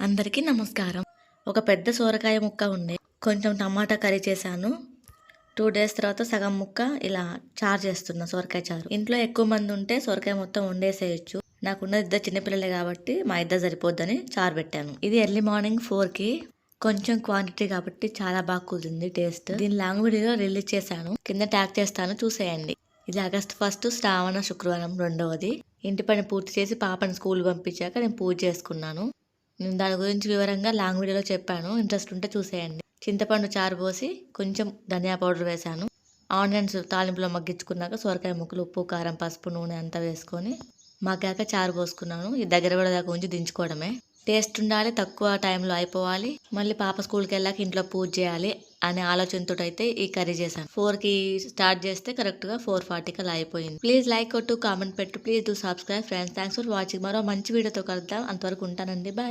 అందరికీ నమస్కారం. ఒక పెద్ద సోరకాయ ముక్క ఉండే కొంచెం టమాటా కర్రీ చేశాను. టూ డేస్ తర్వాత సగం ముక్క ఇలా చారు చేస్తున్నా సొరకాయ చారు. ఇంట్లో ఎక్కువ మంది ఉంటే సొరకాయ మొత్తం వండేసేయచ్చు. నాకున్న ఇద్దరు చిన్నపిల్లలే కాబట్టి మా ఇద్దరు సరిపోద్దని చారు పెట్టాను. ఇది ఎర్లీ మార్నింగ్ ఫోర్కి కొంచెం క్వాంటిటీ కాబట్టి చాలా బాగా కుదిరింది టేస్ట్ దీని లాంగ్వేజ్లో రిలీజ్ చేశాను. కింద ట్యాగ్ చేస్తాను చూసేయండి. ఇది ఆగస్ట్ ఫస్ట్ శ్రావణ శుక్రవారం రెండవది. ఇంటి పని పూర్తి చేసి పాపని స్కూల్ పంపించాక నేను పూజ చేసుకున్నాను. నేను దాని గురించి వివరంగా లాంగ్ వీడియోలో చెప్పాను. ఇంట్రెస్ట్ ఉంటే చూసేయండి. చింతపండు చారు పోసి కొంచెం ధనియా పౌడర్ వేశాను. ఆనియన్స్ తాలింపులో మగ్గించుకున్నాక సొరకాయ ముక్కలు ఉప్పు కారం పసుపు నూనె అంతా వేసుకొని మగ్గాక చారు పోసుకున్నాను. ఈ దగ్గర కూడా దాకా ఉంచి దించుకోవడమే. టేస్ట్ ఉండాలి తక్కువ టైంలో అయిపోవాలి. మళ్ళీ పాప స్కూల్కి వెళ్ళాక ఇంట్లో పూజ చేయాలి అనే ఆలోచనతో అయితే ఈ కర్రీ చేశాను. ఫోర్కి స్టార్ట్ చేస్తే కరెక్ట్గా ఫోర్ ఫార్టీకి అలా అయిపోయింది. ప్లీజ్ లైక్ కొట్టు కామెంట్ పెట్టు. Please do subscribe friends. Thanks for watching. మరో మంచి వీడియోతో కలుద్దాం. అంతవరకు ఉంటానండి. బాయ్.